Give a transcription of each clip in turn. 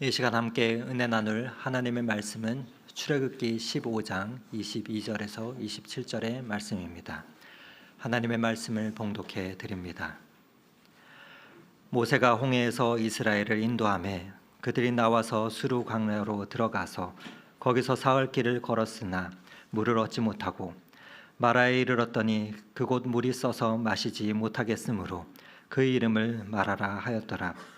이 시간 함께 은혜 나눌 하나님의 말씀은 출애굽기 15장 22절에서 27절의 말씀입니다. 하나님의 말씀을 봉독해 드립니다. 모세가 홍해에서 이스라엘을 인도함에 그들이 나와서 수루 광야로 들어가서 거기서 사흘 길을 걸었으나 물을 얻지 못하고 마라에 이르렀더니 그곳 물이 써서 마시지 못하겠으므로 그 이름을 마라라 하였더라.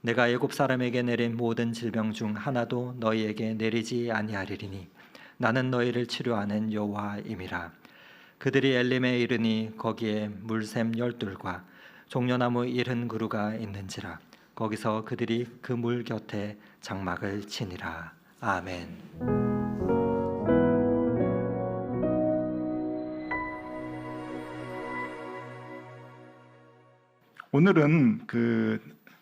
내가 애굽 사람에게 내린 모든 질병 중 하나도 너희에게 내리지 아니하리니 나는 너희를 치료하는 여호와임이라. 그들이 엘림에 이르니 거기에 물샘 열둘과 종려나무 일흔 그루가 있는지라. 거기서 그들이 그 물 곁에 장막을 치니라. 아멘. 오늘은 그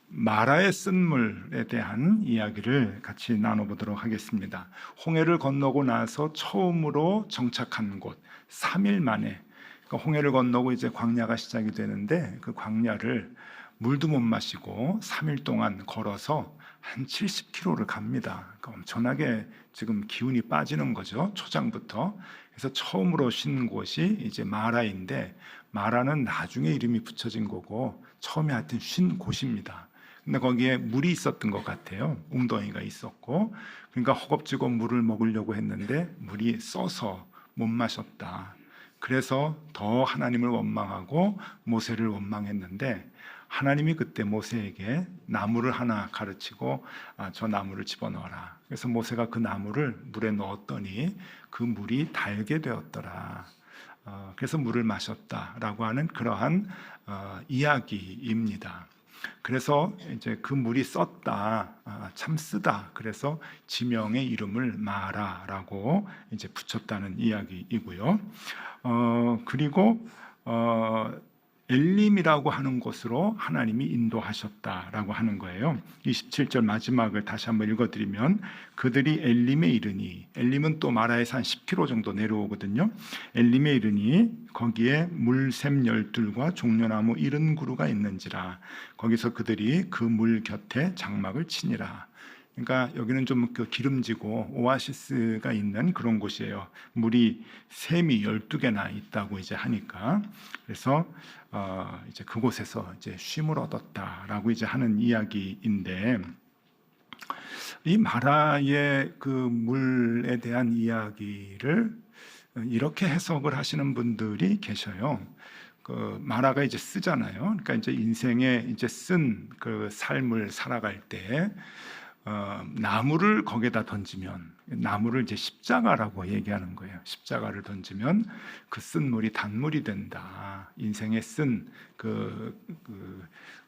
마라의 쓴물에 대한 이야기를 같이 나눠보도록 하겠습니다. 홍해를 건너고 나서 처음으로 정착한 곳, 3일 만에 그러니까 홍해를 건너고 이제 광야가 시작이 되는데 그 광야를 물도 못 마시고 3일 동안 걸어서 한 70km를 갑니다. 그러니까 엄청나게 지금 기운이 빠지는 거죠. 초장부터. 그래서 처음으로 쉰 곳이 이제 마라인데 마라는 나중에 이름이 붙여진 거고 처음에 하여튼 쉰 곳입니다. 근데 거기에 물이 있었던 것 같아요. 웅덩이가 있었고 그러니까 허겁지겁 물을 먹으려고 했는데 물이 써서 못 마셨다. 그래서 더 하나님을 원망하고 모세를 원망했는데 하나님이 그때 모세에게 나무를 하나 가르치고 아, 저 나무를 집어넣어라. 그래서 모세가 그 나무를 물에 넣었더니 그 물이 달게 되었더라. 어, 그래서 물을 마셨다라고 하는 그러한 어, 이야기입니다. 그래서 이제 그 물이 썼다, 아, 참 쓰다. 그래서 지명의 이름을 마라라고 이제 붙였다는 이야기이고요. 어, 그리고 어, 엘림이라고 하는 곳으로 하나님이 인도하셨다라고 하는 거예요. 27절 마지막을 다시 한번 읽어드리면 그들이 엘림에 이르니 엘림은 또 마라에서 한 10km 정도 내려오거든요. 엘림에 이르니 거기에 물샘 열둘과 종려나무 이른 그루가 있는지라 거기서 그들이 그 물 곁에 장막을 치니라. 그러니까 여기는 좀 그 기름지고 오아시스가 있는 그런 곳이에요. 물이 샘이 12개나 있다고 이제 하니까 그래서 어 이제 그곳에서 이제 쉼을 얻었다라고 이제 하는 이야기인데 이 마라의 그 물에 대한 이야기를 이렇게 해석을 하시는 분들이 계셔요. 그 마라가 이제 쓰잖아요. 그러니까 이제 인생에 이제 쓴 그 삶을 살아갈 때 어, 나무를 거기다 던지면 나무를 이제 십자가라고 얘기하는 거예요. 십자가를 던지면 그 쓴 물이 단물이 된다. 인생에 쓴 그, 그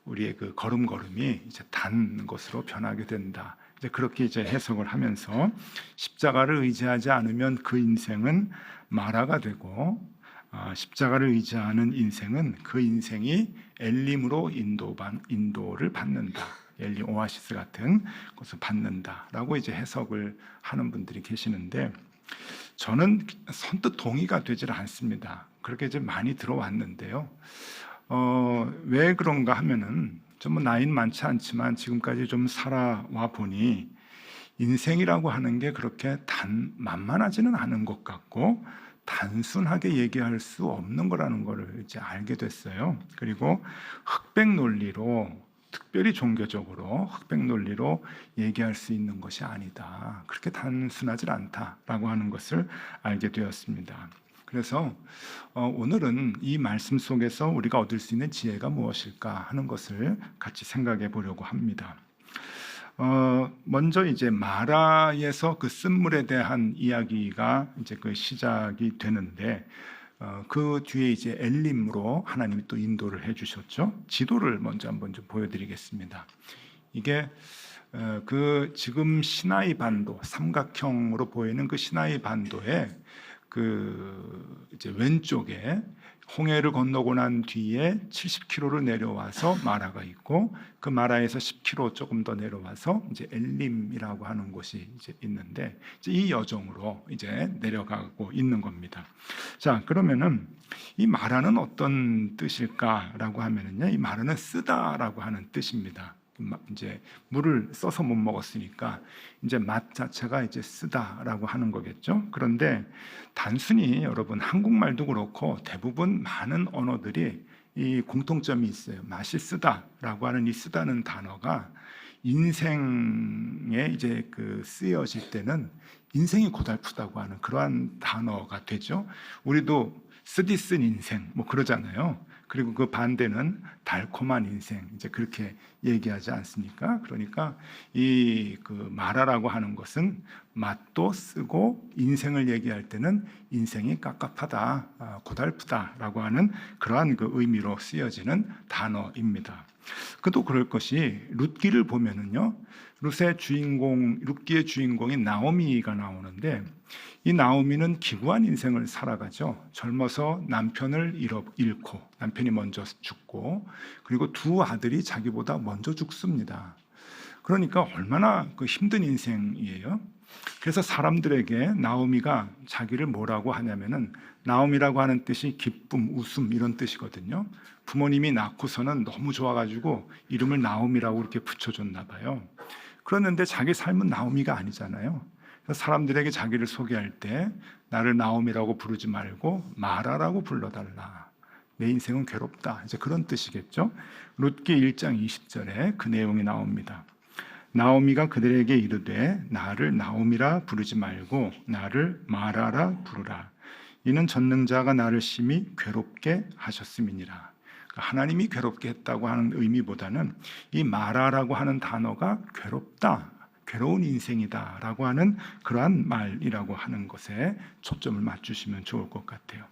우리의 그 걸음걸음이 이제 단 것으로 변하게 된다. 이제 그렇게 이제 해석을 하면서 십자가를 의지하지 않으면 그 인생은 마라가 되고 어, 십자가를 의지하는 인생은 그 인생이 엘림으로 인도 인도를 받는다. 엘리 오아시스 같은 것을 받는다라고 이제 해석을 하는 분들이 계시는데 저는 선뜻 동의가 되질 않습니다. 그렇게 이제 많이 들어왔는데요. 어, 왜 그런가 하면은 좀뭐 나이는 많지 않지만 지금까지 좀 살아와 보니 인생이라고 하는 게 그렇게 단 만만하지는 않은 것 같고 단순하게 얘기할 수 없는 거라는 것을 이제 알게 됐어요. 그리고 흑백 논리로 특별히 종교적으로 흑백 논리로 얘기할 수 있는 것이 아니다. 그렇게 단순하지 않다라고 하는 것을 알게 되었습니다. 그래서 어, 오늘은 이 말씀 속에서 우리가 얻을 수 있는 지혜가 무엇일까 하는 것을 같이 생각해 보려고 합니다. 어, 먼저 이제 마라에서 그 쓴물에 대한 이야기가 이제 그 시작이 되는데 어, 그 뒤에 이제 엘림으로 하나님이 또 인도를 해주셨죠. 지도를 먼저 한번 좀 보여드리겠습니다. 이게 어, 그 지금 시나이 반도 삼각형으로 보이는 그 시나이 반도에 그 이제 왼쪽에 홍해를 건너고 난 뒤에 70km를 내려와서 마라가 있고 그 마라에서 10km 조금 더 내려와서 이제 엘림이라고 하는 곳이 이제 있는데 이제 이 여정으로 이제 내려가고 있는 겁니다. 자 그러면은 이 마라는 어떤 뜻일까라고 하면은요 이 마라는 쓰다라고 하는 뜻입니다. 마- 이제 물을 써서 못 먹었으니까 이제 맛 자체가 이제 쓰다라고 하는 거겠죠. 그런데 단순히 여러분 한국말도 그렇고 대부분 많은 언어들이 이 공통점이 있어요. 맛이 쓰다라고 하는 이 쓰다는 단어가 인생에 이제 그 쓰여질 때는 인생이 고달프다고 하는 그러한 단어가 되죠. 우리도 쓰디쓴 인생 뭐 그러잖아요. 그리고 그 반대는 달콤한 인생 이제 그렇게 얘기하지 않습니까? 그러니까 이 그 마라라고 하는 것은 맛도 쓰고 인생을 얘기할 때는 인생이 깝깝하다, 아, 고달프다라고 하는 그러한 그 의미로 쓰여지는 단어입니다. 그도 그럴 것이 룻기를 보면은요, 룻의 주인공, 룻기의 주인공인 나오미가 나오는데 이 나오미는 기구한 인생을 살아가죠. 젊어서 남편을 잃고 남편이 먼저 죽고 그리고 두 아들이 자기보다 먼저 죽습니다. 그러니까 얼마나 그 힘든 인생이에요. 그래서 사람들에게 나오미가 자기를 뭐라고 하냐면은 나오미라고 하는 뜻이 기쁨, 웃음 이런 뜻이거든요. 부모님이 낳고서는 너무 좋아가지고 이름을 나오미라고 이렇게 붙여줬나 봐요. 그런데 자기 삶은 나오미가 아니잖아요. 사람들에게 자기를 소개할 때 나를 나오미라고 부르지 말고 마라라고 불러달라. 내 인생은 괴롭다. 이제 그런 뜻이겠죠. 룻기 1장 20절에 그 내용이 나옵니다. 나오미가 그들에게 이르되 나를 나오미라 부르지 말고 나를 마라라 부르라. 이는 전능자가 나를 심히 괴롭게 하셨음이니라. 하나님이 괴롭게 했다고 하는 의미보다는 이 마라라고 하는 단어가 괴롭다, 괴로운 인생이다라고 하는 그러한 말이라고 하는 것에 초점을 맞추시면 좋을 것 같아요.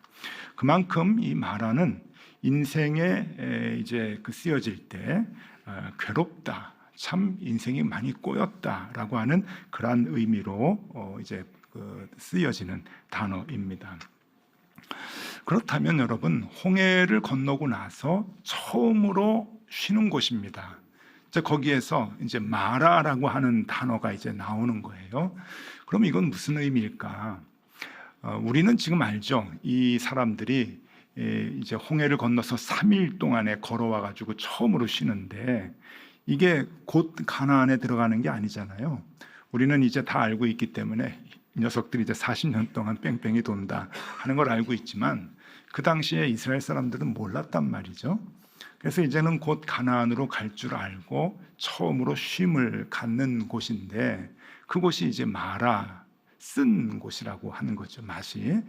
그만큼 이 마라는 인생에 에, 이제 그 쓰여질 때 어, 괴롭다, 참 인생이 많이 꼬였다라고 하는 그러한 의미로 어, 이제 그 쓰여지는 단어입니다. 그렇다면 여러분 홍해를 건너고 나서 처음으로 쉬는 곳입니다. 이제 거기에서 이제 마라라고 하는 단어가 이제 나오는 거예요. 그럼 이건 무슨 의미일까? 어, 우리는 지금 알죠. 이 사람들이 에, 이제 홍해를 건너서 3일 동안에 걸어와 가지고 처음으로 쉬는데 이게 곧 가나안에 들어가는 게 아니잖아요. 우리는 이제 다 알고 있기 때문에 이 녀석들이 이제 40년 동안 뺑뺑이 돈다 하는 걸 알고 있지만 그 당시에 이스라엘 사람들은 몰랐단 말이죠. 그래서 이제는 곧 가나안으로 갈 줄 알고 처음으로 쉼을 갖는 곳인데 그곳이 이제 마라 쓴 곳이라고 하는 거죠. 맛이.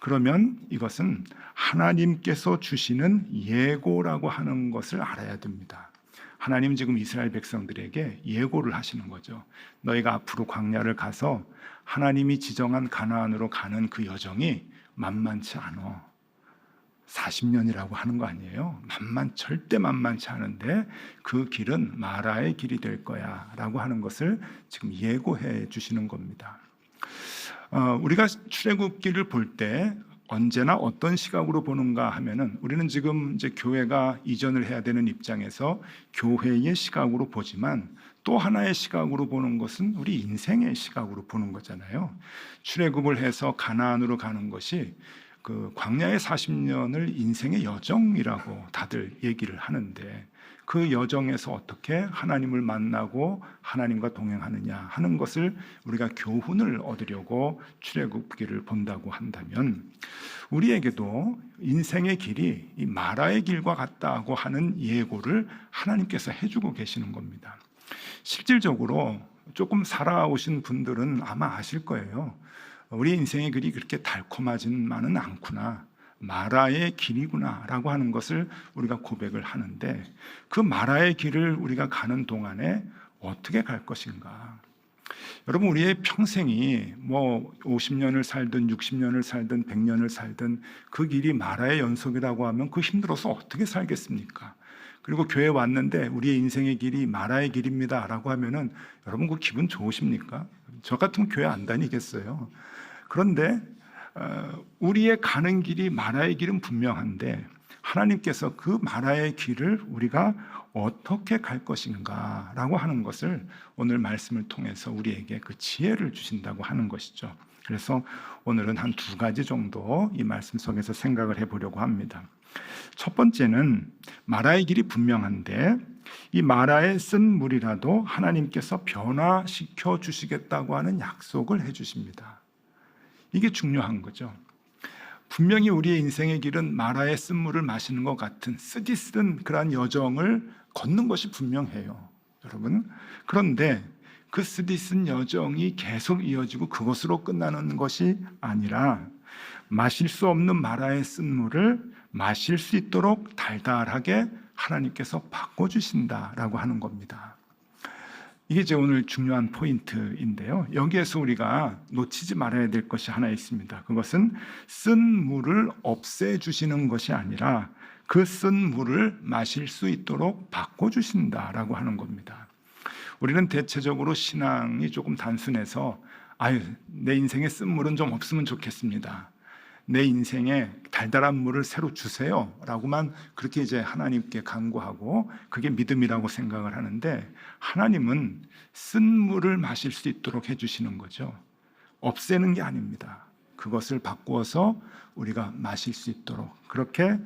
그러면 이것은 하나님께서 주시는 예고라고 하는 것을 알아야 됩니다. 하나님 지금 이스라엘 백성들에게 예고를 하시는 거죠. 너희가 앞으로 광야를 가서 하나님이 지정한 가나안으로 가는 그 여정이 만만치 않어. 40년이라고 하는 거 아니에요? 만만 절대 만만치 않은데 그 길은 마라의 길이 될 거야라고 하는 것을 지금 예고해 주시는 겁니다. 어, 우리가 출애굽기를 볼 때 언제나 어떤 시각으로 보는가 하면은 우리는 지금 이제 교회가 이전을 해야 되는 입장에서 교회의 시각으로 보지만 또 하나의 시각으로 보는 것은 우리 인생의 시각으로 보는 거잖아요. 출애굽을 해서 가나안으로 가는 것이 그 광야의 40년을 인생의 여정이라고 다들 얘기를 하는데 그 여정에서 어떻게 하나님을 만나고 하나님과 동행하느냐 하는 것을 우리가 교훈을 얻으려고 출애굽기를 본다고 한다면 우리에게도 인생의 길이 이 마라의 길과 같다고 하는 예고를 하나님께서 해주고 계시는 겁니다. 실질적으로 조금 살아오신 분들은 아마 아실 거예요. 우리 인생의 길이 그렇게 달콤하지만은 않구나. 마라의 길이구나라고 하는 것을 우리가 고백을 하는데 그 마라의 길을 우리가 가는 동안에 어떻게 갈 것인가? 여러분 우리의 평생이 뭐 50년을 살든 60년을 살든 100년을 살든 그 길이 마라의 연속이라고 하면 그 힘들어서 어떻게 살겠습니까? 그리고 교회 왔는데 우리의 인생의 길이 마라의 길입니다라고 하면은 여러분 그 기분 좋으십니까? 저 같으면 교회 안 다니겠어요. 그런데 어, 우리의 가는 길이 마라의 길은 분명한데 하나님께서 그 마라의 길을 우리가 어떻게 갈 것인가라고 하는 것을 오늘 말씀을 통해서 우리에게 그 지혜를 주신다고 하는 것이죠. 그래서 오늘은 한 두 가지 정도 이 말씀 속에서 생각을 해보려고 합니다. 첫 번째는 마라의 길이 분명한데 이 마라에 쓴 물이라도 하나님께서 변화시켜 주시겠다고 하는 약속을 해 주십니다. 이게 중요한 거죠. 분명히 우리의 인생의 길은 마라의 쓴물을 마시는 것 같은 쓰디쓴 그러한 여정을 걷는 것이 분명해요. 여러분. 그런데 그 쓰디쓴 여정이 계속 이어지고 그것으로 끝나는 것이 아니라 마실 수 없는 마라의 쓴물을 마실 수 있도록 달달하게 하나님께서 바꿔주신다라고 하는 겁니다. 이게 제 오늘 중요한 포인트인데요. 여기에서 우리가 놓치지 말아야 될 것이 하나 있습니다. 그것은 쓴 물을 없애주시는 것이 아니라 그 쓴 물을 마실 수 있도록 바꿔주신다라고 하는 겁니다. 우리는 대체적으로 신앙이 조금 단순해서 아유, 내 인생에 쓴 물은 좀 없으면 좋겠습니다. 내 인생에 달달한 물을 새로 주세요. 라고만 그렇게 이제 하나님께 간구하고 그게 믿음이라고 생각을 하는데 하나님은 쓴 물을 마실 수 있도록 해주시는 거죠. 없애는 게 아닙니다. 그것을 바꾸어서 우리가 마실 수 있도록 그렇게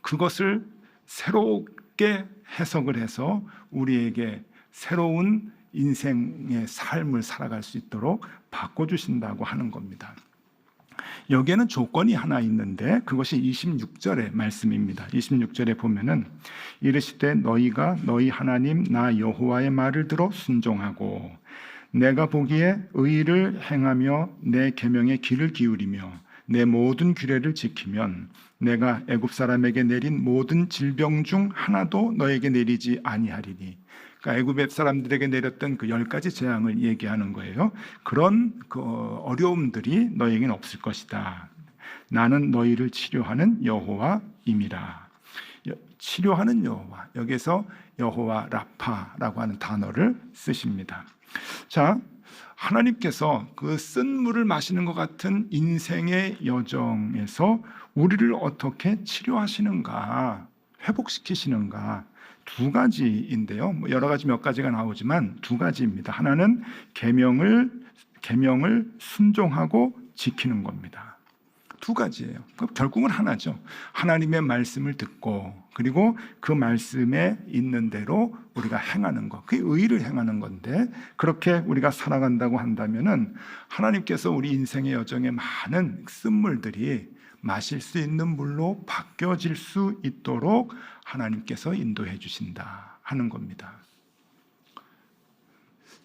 그것을 새롭게 해석을 해서 우리에게 새로운 인생의 삶을 살아갈 수 있도록 바꿔주신다고 하는 겁니다. 여기에는 조건이 하나 있는데 그것이 26절의 말씀입니다. 26절에 보면은 이르시되 너희가 너희 하나님 나 여호와의 말을 들어 순종하고 내가 보기에 의를 행하며 내 계명의 귀를 기울이며 내 모든 규례를 지키면 내가 애굽 사람에게 내린 모든 질병 중 하나도 너에게 내리지 아니하리니 그러니까 애굽의 사람들에게 내렸던 그 열 가지 재앙을 얘기하는 거예요. 그런 그 어려움들이 너에게는 없을 것이다. 나는 너희를 치료하는 여호와임이라. 여- 치료하는 여호와. 여기서 여호와 라파라고 하는 단어를 쓰십니다. 자, 하나님께서 그 쓴 물을 마시는 것 같은 인생의 여정에서 우리를 어떻게 치료하시는가, 회복시키시는가, 두 가지인데요. 뭐 여러 가지 몇 가지가 나오지만 두 가지입니다. 하나는 계명을 계명을 순종하고 지키는 겁니다. 두 가지예요. 그 결국은 하나죠. 하나님의 말씀을 듣고 그리고 그 말씀에 있는 대로 우리가 행하는 것. 그게 의를 행하는 건데 그렇게 우리가 살아간다고 한다면은 하나님께서 우리 인생의 여정에 많은 쓴물들이 마실 수 있는 물로 바뀌어질 수 있도록 하나님께서 인도해 주신다 하는 겁니다.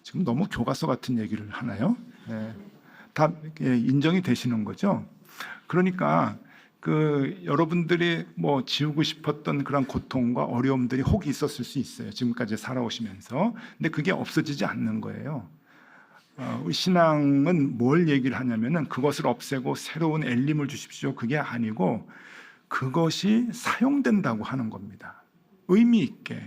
지금 너무 교과서 같은 얘기를 하나요? 네. 다 예, 인정이 되시는 거죠? 그러니까 그 여러분들이 뭐 지우고 싶었던 그런 고통과 어려움들이 혹 있었을 수 있어요. 지금까지 살아오시면서. 근데 그게 없어지지 않는 거예요. 어, 신앙은 뭘 얘기를 하냐면은 그것을 없애고 새로운 엘림을 주십시오. 그게 아니고 그것이 사용된다고 하는 겁니다. 의미 있게.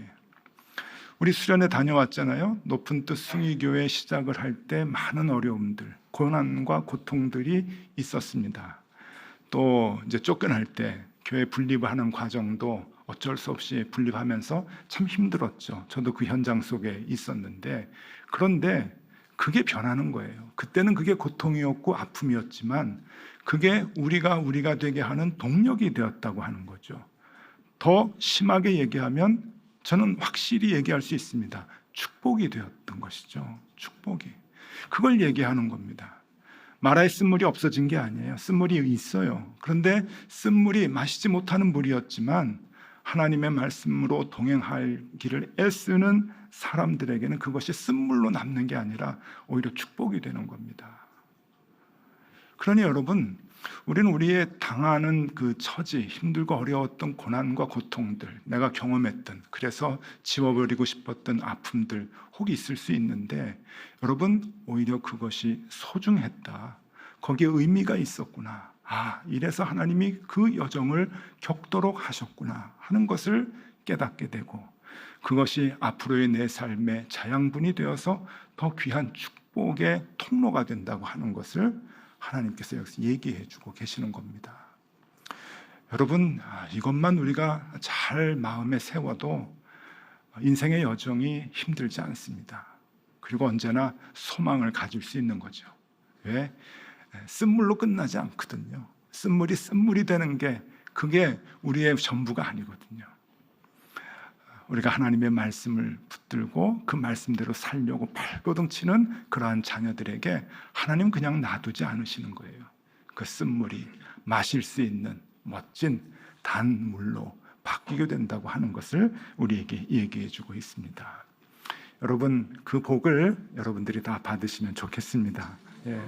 우리 수련회 다녀왔잖아요. 높은 뜻 숭의교회 시작을 할 때 많은 어려움들, 고난과 고통들이 있었습니다. 또 이제 쫓겨날 때 교회 분립하는 과정도 어쩔 수 없이 분립하면서 참 힘들었죠. 저도 그 현장 속에 있었는데 그런데 그게 변하는 거예요. 그때는 그게 고통이었고 아픔이었지만 그게 우리가 우리가 되게 하는 동력이 되었다고 하는 거죠. 더 심하게 얘기하면 저는 확실히 얘기할 수 있습니다. 축복이 되었던 것이죠. 축복이. 그걸 얘기하는 겁니다. 마라의 쓴물이 없어진 게 아니에요. 쓴물이 있어요. 그런데 쓴물이 마시지 못하는 물이었지만 하나님의 말씀으로 동행할 길을 애쓰는 사람들에게는 그것이 쓴물로 남는 게 아니라 오히려 축복이 되는 겁니다. 그러니 여러분, 우리는 우리의 당하는 그 처지, 힘들고 어려웠던 고난과 고통들, 내가 경험했던, 그래서 지워버리고 싶었던 아픔들 혹이 있을 수 있는데, 여러분, 오히려 그것이 소중했다. 거기에 의미가 있었구나. 아, 이래서 하나님이 그 여정을 겪도록 하셨구나 하는 것을 깨닫게 되고 그것이 앞으로의 내 삶의 자양분이 되어서 더 귀한 축복의 통로가 된다고 하는 것을 하나님께서 여기서 얘기해 주고 계시는 겁니다. 여러분, 아, 이것만 우리가 잘 마음에 세워도 인생의 여정이 힘들지 않습니다. 그리고 언제나 소망을 가질 수 있는 거죠. 왜? 쓴물로 끝나지 않거든요. 쓴물이 쓴물이 되는 게 그게 우리의 전부가 아니거든요. 우리가 하나님의 말씀을 붙들고 그 말씀대로 살려고 발버둥 치는 그러한 자녀들에게 하나님 그냥 놔두지 않으시는 거예요. 그 쓴물이 마실 수 있는 멋진 단물로 바뀌게 된다고 하는 것을 우리에게 얘기해 주고 있습니다. 여러분 그 복을 여러분들이 다 받으시면 좋겠습니다. 예.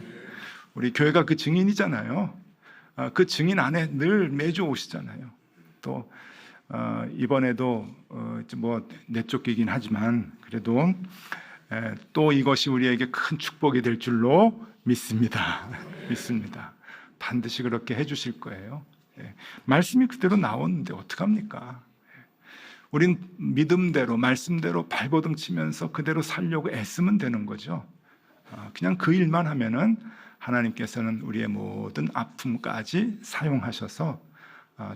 우리 교회가 그 증인이잖아요. 아, 그 증인 안에 늘 매주 오시잖아요. 또 어, 이번에도 어, 뭐 내 쫓기긴 하지만 그래도 에, 또 이것이 우리에게 큰 축복이 될 줄로 믿습니다. 믿습니다. 반드시 그렇게 해주실 거예요. 예. 말씀이 그대로 나오는데 어떡합니까? 예. 우린 믿음대로 말씀대로 발버둥 치면서 그대로 살려고 애쓰면 되는 거죠. 아, 그냥 그 일만 하면은 하나님께서는 우리의 모든 아픔까지 사용하셔서 아,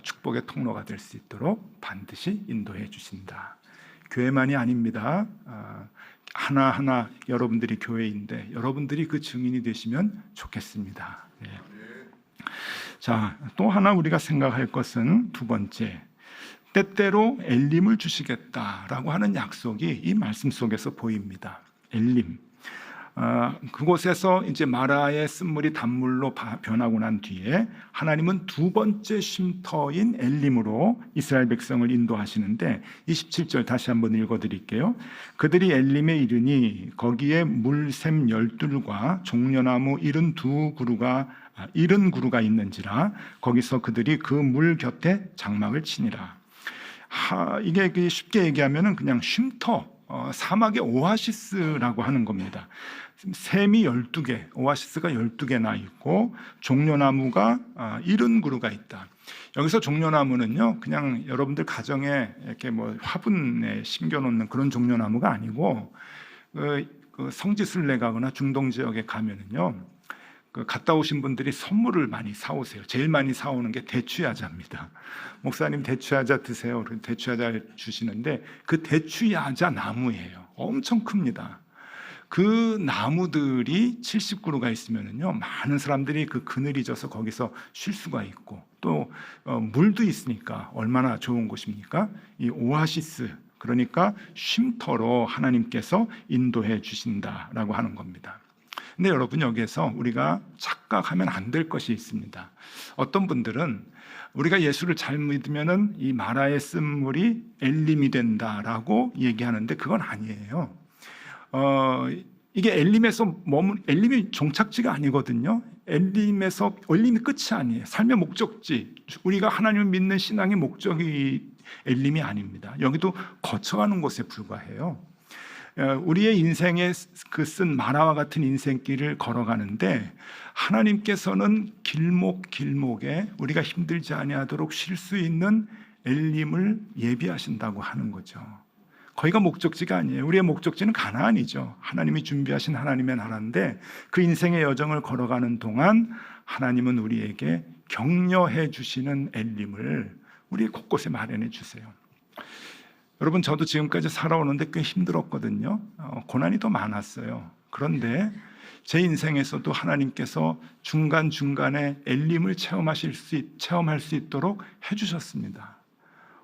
축복의 통로가 될 수 있도록 반드시 인도해 주신다. 교회만이 아닙니다. 아, 하나하나 여러분들이 교회인데 여러분들이 그 증인이 되시면 좋겠습니다. 예. 자, 또 하나 우리가 생각할 것은 두 번째. 때때로 엘림을 주시겠다라고 하는 약속이 이 말씀 속에서 보입니다. 엘림. 아, 그곳에서 이제 마라의 쓴물이 단물로 바- 변하고 난 뒤에 하나님은 두 번째 쉼터인 엘림으로 이스라엘 백성을 인도하시는데 27절 다시 한번 읽어드릴게요. 그들이 엘림에 이르니 거기에 물샘 열둘과 종려나무 이른 두 그루가 아, 이른 그루가 있는지라 거기서 그들이 그 물 곁에 장막을 치니라. 하, 이게 그 쉽게 얘기하면은 그냥 쉼터, 어, 사막의 오아시스라고 하는 겁니다. 샘이 12개, 오아시스가 12개나 있고 종려나무가 아, 70그루가 있다. 여기서 종려나무는요, 그냥 여러분들 가정에 이렇게 뭐 화분에 심겨 놓는 그런 종려나무가 아니고 그, 그 성지순례 가거나 중동 지역에 가면은요, 그 갔다 오신 분들이 선물을 많이 사오세요. 제일 많이 사오는 게 대추야자입니다. 목사님 대추야자 드세요. 대추야자 주시는데 그 대추야자 나무예요. 엄청 큽니다. 그 나무들이 70그루가 있으면은요 많은 사람들이 그 그늘이 져서 거기서 쉴 수가 있고 또 어, 물도 있으니까 얼마나 좋은 곳입니까? 이 오아시스 그러니까 쉼터로 하나님께서 인도해 주신다라고 하는 겁니다. 근데 여러분 여기에서 우리가 착각하면 안 될 것이 있습니다. 어떤 분들은 우리가 예수를 잘 믿으면은 이 마라의 쓴물이 엘림이 된다라고 얘기하는데 그건 아니에요. 어, 이게 엘림에서 머문 엘림이 종착지가 아니거든요. 엘림에서 엘림이 끝이 아니에요. 삶의 목적지. 우리가 하나님을 믿는 신앙의 목적이 엘림이 아닙니다. 여기도 거쳐가는 곳에 불과해요. 어, 우리의 인생에 그 쓴 만화와 같은 인생길을 걸어가는데 하나님께서는 길목 길목에 우리가 힘들지 아니하도록 쉴 수 있는 엘림을 예비하신다고 하는 거죠. 거기가 목적지가 아니에요. 우리의 목적지는 가나안이죠. 하나님이 준비하신 하나님의 나라인데 그 인생의 여정을 걸어가는 동안 하나님은 우리에게 격려해 주시는 엘림을 우리 곳곳에 마련해 주세요. 여러분 저도 지금까지 살아오는데 꽤 힘들었거든요. 어, 고난이 더 많았어요. 그런데 제 인생에서도 하나님께서 중간 중간에 엘림을 체험하실 수 있- 체험할 수 있도록 해주셨습니다.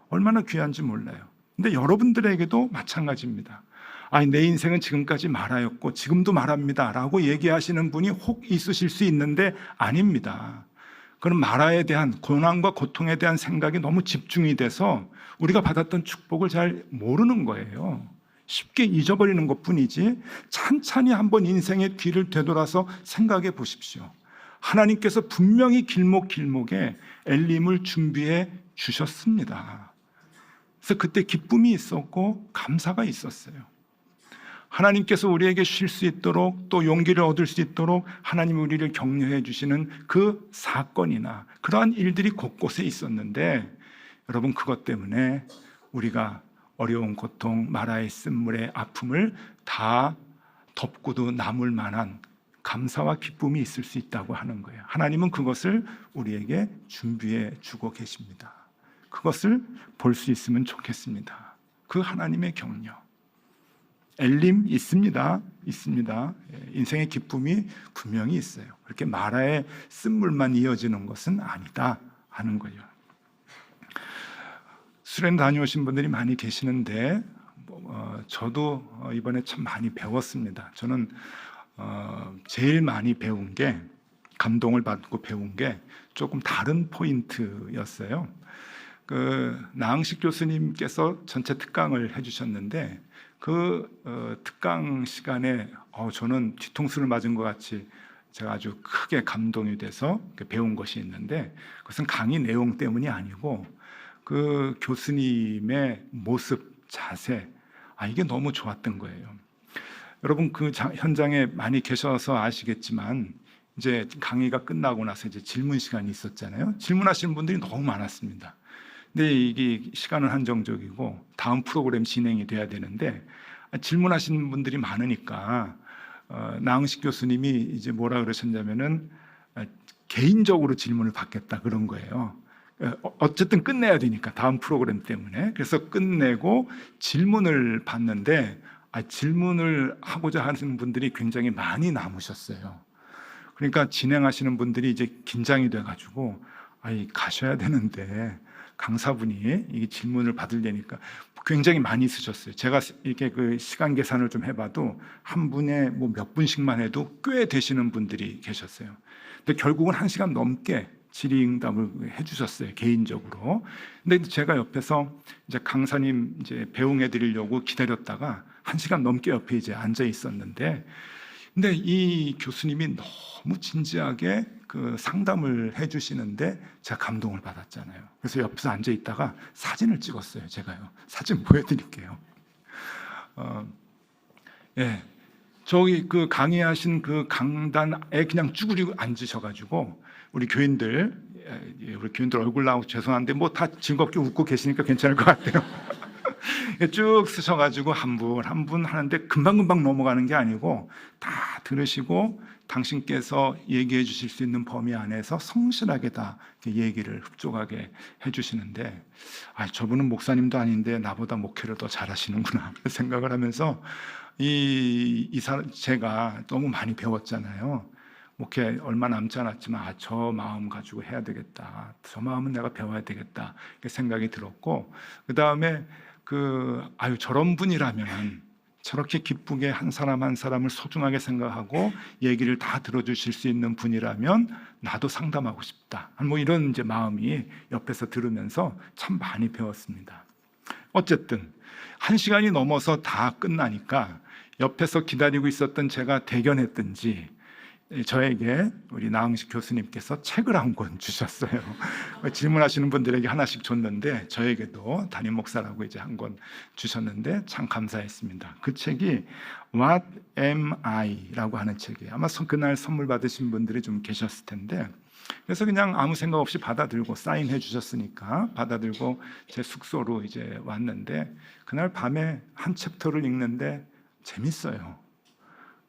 얼마나 귀한지 몰라요. 근데 여러분들에게도 마찬가지입니다. 아니 내 인생은 지금까지 말하였고 지금도 말합니다 라고 얘기하시는 분이 혹 있으실 수 있는데 아닙니다. 그런 마라에 대한 고난과 고통에 대한 생각이 너무 집중이 돼서 우리가 받았던 축복을 잘 모르는 거예요. 쉽게 잊어버리는 것 뿐이지 찬찬히 한번 인생의 뒤를 되돌아서 생각해 보십시오. 하나님께서 분명히 길목 길목에 엘림을 준비해 주셨습니다. 그래서 그때 기쁨이 있었고 감사가 있었어요. 하나님께서 우리에게 쉴 수 있도록 또 용기를 얻을 수 있도록 하나님 우리를 격려해 주시는 그 사건이나 그러한 일들이 곳곳에 있었는데 여러분 그것 때문에 우리가 어려운 고통, 마라의 쓴물의 아픔을 다 덮고도 남을 만한 감사와 기쁨이 있을 수 있다고 하는 거예요. 하나님은 그것을 우리에게 준비해 주고 계십니다. 그것을 볼 수 있으면 좋겠습니다. 그 하나님의 격려. 엘림 있습니다. 있습니다. 예, 인생의 기쁨이 분명히 있어요. 그렇게 마라의 쓴물만 이어지는 것은 아니다 하는 거예요. 수련 다녀오신 분들이 많이 계시는데 뭐, 어, 저도 어, 이번에 참 많이 배웠습니다. 저는 어, 제일 많이 배운 게 감동을 받고 배운 게 조금 다른 포인트였어요. 그 나항식 교수님께서 전체 특강을 해주셨는데 그 어, 특강 시간에 어, 저는 뒤통수를 맞은 것 같이 제가 아주 크게 감동이 돼서 배운 것이 있는데 그것은 강의 내용 때문이 아니고 그 교수님의 모습 자세 아 이게 너무 좋았던 거예요. 여러분 그 자- 현장에 많이 계셔서 아시겠지만 이제 강의가 끝나고 나서 이제 질문 시간이 있었잖아요. 질문하시는 분들이 너무 많았습니다. 근데 이게 시간은 한정적이고 다음 프로그램 진행이 돼야 되는데 질문하시는 분들이 많으니까 어, 나흥식 교수님이 이제 뭐라 그러셨냐면은 어, 개인적으로 질문을 받겠다 그런 거예요. 어, 어쨌든 끝내야 되니까 다음 프로그램 때문에 그래서 끝내고 질문을 받는데 아, 질문을 하고자 하는 분들이 굉장히 많이 남으셨어요. 그러니까 진행하시는 분들이 이제 긴장이 돼가지고 아이 가셔야 되는데 강사분이 이 질문을 받으려니까 굉장히 많이 쓰셨어요. 제가 이렇게 그 시간 계산을 좀 해봐도 한 분에 뭐 몇 분씩만 해도 꽤 되시는 분들이 계셨어요. 근데 결국은 한 시간 넘게 질의응답을 해주셨어요 개인적으로. 근데 제가 옆에서 이제 강사님 이제 배웅해 드리려고 기다렸다가 한 시간 넘게 옆에 이제 앉아 있었는데, 근데 이 교수님이 너무 진지하게 그 상담을 해주시는데 제가 감동을 받았잖아요. 그래서 옆에서 앉아 있다가 사진을 찍었어요. 제가요. 사진 보여드릴게요. 어, 예. 저기 그 강의하신 그 강단에 그냥 쭈그리고 앉으셔가지고 우리 교인들 예, 우리 교인들 얼굴 나오고 죄송한데 뭐 다 즐겁게 웃고 계시니까 괜찮을 것 같아요. 쭉 쓰셔가지고 한분 한 분 하는데 금방금방 넘어가는 게 아니고 다 들으시고 당신께서 얘기해 주실 수 있는 범위 안에서 성실하게 다 얘기를 흡족하게 해주시는데 아 저분은 목사님도 아닌데 나보다 목회를 더 잘하시는구나 생각을 하면서 이, 이 사람 제가 너무 많이 배웠잖아요. 목회 얼마 남지 않았지만 아, 저 마음 가지고 해야 되겠다. 저 마음은 내가 배워야 되겠다. 생각이 들었고 그 다음에 그 아유 저런 분이라면 저렇게 기쁘게 한 사람 한 사람을 소중하게 생각하고 얘기를 다 들어주실 수 있는 분이라면 나도 상담하고 싶다. 뭐 이런 이제 마음이 옆에서 들으면서 참 많이 배웠습니다. 어쨌든 한 시간이 넘어서 다 끝나니까 옆에서 기다리고 있었던 제가 대견했든지 저에게 우리 나흥식 교수님께서 책을 한 권 주셨어요. 질문하시는 분들에게 하나씩 줬는데 저에게도 담임 목사라고 이제 한 권 주셨는데 참 감사했습니다. 그 책이 What Am I라고 하는 책이에요. 아마 선- 그날 선물 받으신 분들이 좀 계셨을 텐데 그래서 그냥 아무 생각 없이 받아들고 사인해 주셨으니까 받아들고 제 숙소로 이제 왔는데 그날 밤에 한 챕터를 읽는데 재밌어요.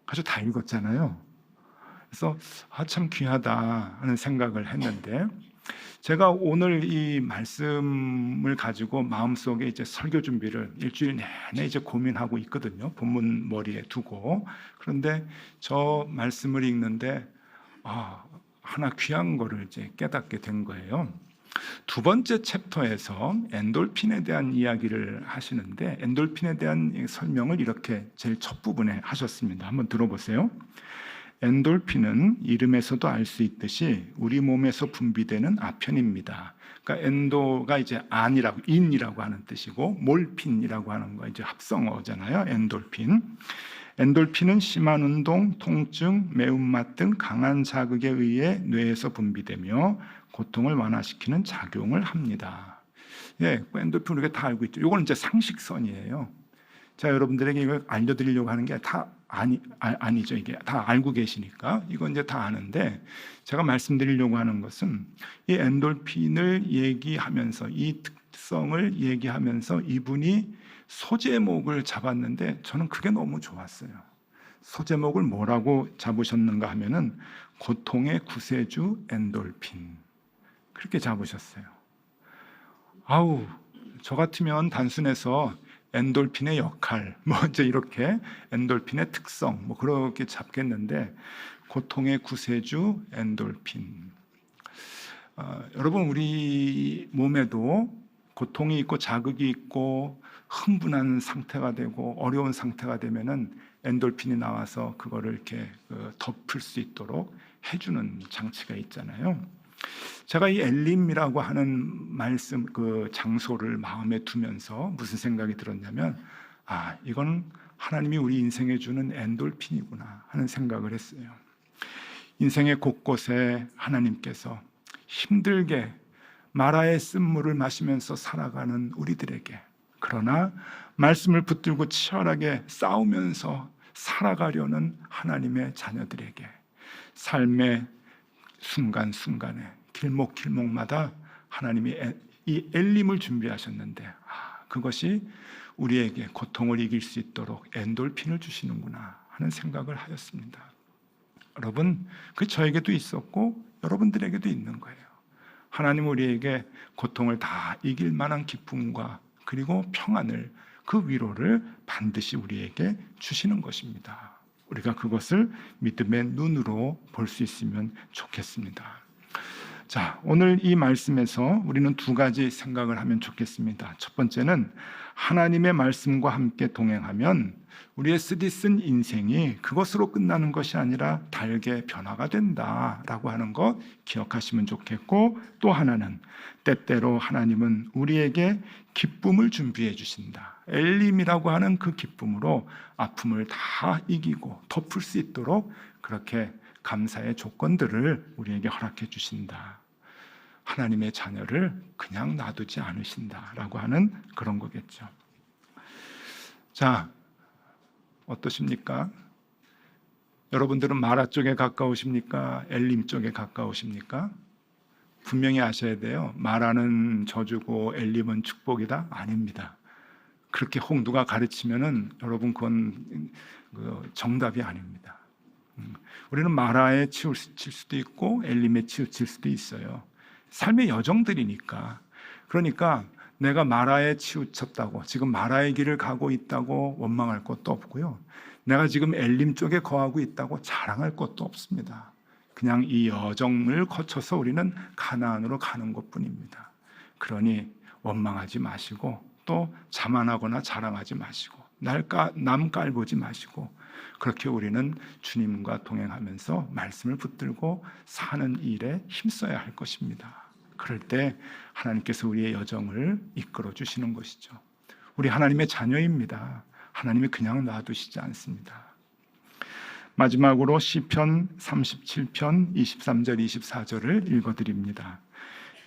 아주 다 읽었잖아요. 그래서 아, 참 귀하다 하는 생각을 했는데 제가 오늘 이 말씀을 가지고 마음속에 이제 설교 준비를 일주일 내내 이제 고민하고 있거든요. 본문 머리에 두고 그런데 저 말씀을 읽는데 아, 하나 귀한 거를 이제 깨닫게 된 거예요. 두 번째 챕터에서 엔돌핀에 대한 이야기를 하시는데 엔돌핀에 대한 이 설명을 이렇게 제일 첫 부분에 하셨습니다. 한번 들어보세요. 엔돌핀은 이름에서도 알 수 있듯이 우리 몸에서 분비되는 아편입니다. 그러니까 엔도가 이제 안이라고 인이라고 하는 뜻이고 몰핀이라고 하는 거 이제 합성어잖아요. 엔돌핀. 엔돌핀은 심한 운동, 통증, 매운맛 등 강한 자극에 의해 뇌에서 분비되며 고통을 완화시키는 작용을 합니다. 예, 엔돌핀 우리가 다 알고 있죠. 이거는 이제 상식선이에요. 자, 여러분들에게 이걸 알려드리려고 하는 게 다 아니 아, 아니죠. 이게 다 알고 계시니까 이건 이제 다 아는데 제가 말씀드리려고 하는 것은 이 엔돌핀을 얘기하면서 이 특- 특성을 얘기하면서 이분이 소제목을 잡았는데 저는 그게 너무 좋았어요. 소제목을 뭐라고 잡으셨는가 하면은 고통의 구세주 엔돌핀 그렇게 잡으셨어요. 아우 저 같으면 단순해서 엔돌핀의 역할 뭐 이제 이렇게 엔돌핀의 특성 뭐 그렇게 잡겠는데 고통의 구세주 엔돌핀 어, 여러분 우리 몸에도 고통이 있고 자극이 있고 흥분한 상태가 되고 어려운 상태가 되면은 엔돌핀이 나와서 그거를 이렇게 그 덮을 수 있도록 해주는 장치가 있잖아요. 제가 이 엘림이라고 하는 말씀 그 장소를 마음에 두면서 무슨 생각이 들었냐면 아 이건 하나님이 우리 인생에 주는 엔돌핀이구나 하는 생각을 했어요. 인생의 곳곳에 하나님께서 힘들게 마라의 쓴물을 마시면서 살아가는 우리들에게 그러나 말씀을 붙들고 치열하게 싸우면서 살아가려는 하나님의 자녀들에게 삶의 순간순간에 길목길목마다 하나님이 에- 이 엘림을 준비하셨는데 아, 그것이 우리에게 고통을 이길 수 있도록 엔돌핀을 주시는구나 하는 생각을 하였습니다. 여러분, 그 저에게도 있었고 여러분들에게도 있는 거예요. 하나님 우리에게 고통을 다 이길 만한 기쁨과 그리고 평안을 그 위로를 반드시 우리에게 주시는 것입니다. 우리가 그것을 믿음의 눈으로 볼 수 있으면 좋겠습니다. 자, 오늘 이 말씀에서 우리는 두 가지 생각을 하면 좋겠습니다. 첫 번째는 하나님의 말씀과 함께 동행하면 우리의 쓰디 쓴 인생이 그것으로 끝나는 것이 아니라 달게 변화가 된다라고 하는 것 기억하시면 좋겠고 또 하나는 때때로 하나님은 우리에게 기쁨을 준비해 주신다. 엘림이라고 하는 그 기쁨으로 아픔을 다 이기고 덮을 수 있도록 그렇게 감사의 조건들을 우리에게 허락해 주신다. 하나님의 자녀를 그냥 놔두지 않으신다라고 하는 그런 거겠죠. 자, 어떠십니까? 여러분들은 마라 쪽에 가까우십니까? 엘림 쪽에 가까우십니까? 분명히 아셔야 돼요. 마라는 저주고 엘림은 축복이다? 아닙니다. 그렇게 혹 누가 가르치면은 여러분 그건 그 정답이 아닙니다. 음, 우리는 마라에 치우칠 수도 있고 엘림에 치우칠 수도 있어요. 삶의 여정들이니까. 그러니까 내가 마라에 치우쳤다고 지금 마라의 길을 가고 있다고 원망할 것도 없고요. 내가 지금 엘림 쪽에 거하고 있다고 자랑할 것도 없습니다. 그냥 이 여정을 거쳐서 우리는 가나안으로 가는 것뿐입니다. 그러니 원망하지 마시고 또 자만하거나 자랑하지 마시고 날 까 남 깔보지 마시고 그렇게 우리는 주님과 동행하면서 말씀을 붙들고 사는 일에 힘써야 할 것입니다. 그럴 때 하나님께서 우리의 여정을 이끌어 주시는 것이죠. 우리 하나님의 자녀입니다. 하나님이 그냥 놔두시지 않습니다. 마지막으로 시편 37편 23절 24절을 읽어 드립니다.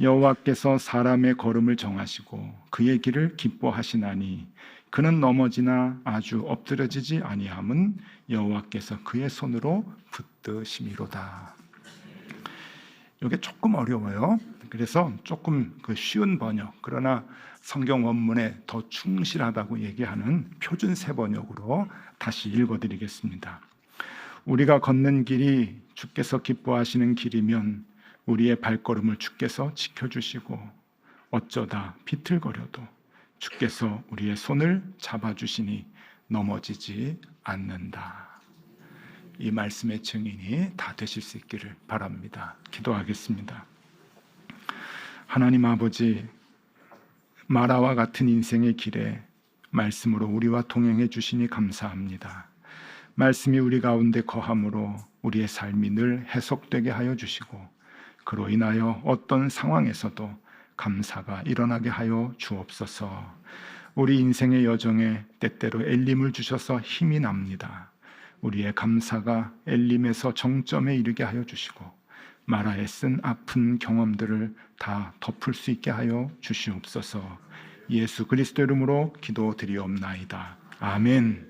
여호와께서 사람의 걸음을 정하시고 그의 길을 기뻐하시나니 그는 넘어지나 아주 엎드려지지 아니함은 여호와께서 그의 손으로 붙드심이로다. 이게 조금 어려워요. 그래서 조금 그 쉬운 번역 그러나 성경 원문에 더 충실하다고 얘기하는 표준 세 번역으로 다시 읽어드리겠습니다. 우리가 걷는 길이 주께서 기뻐하시는 길이면 우리의 발걸음을 주께서 지켜주시고 어쩌다 비틀거려도 주께서 우리의 손을 잡아주시니 넘어지지 않는다. 이 말씀의 증인이 다 되실 수 있기를 바랍니다. 기도하겠습니다. 하나님 아버지, 마라와 같은 인생의 길에 말씀으로 우리와 동행해 주시니 감사합니다. 말씀이 우리 가운데 거함으로 우리의 삶이 늘 해석되게 하여 주시고 그로 인하여 어떤 상황에서도 감사가 일어나게 하여 주옵소서. 우리 인생의 여정에 때때로 엘림을 주셔서 힘이 납니다. 우리의 감사가 엘림에서 정점에 이르게 하여 주시고 마라에 쓴 아픈 경험들을 다 덮을 수 있게 하여 주시옵소서. 예수 그리스도 이름으로 기도드리옵나이다. 아멘.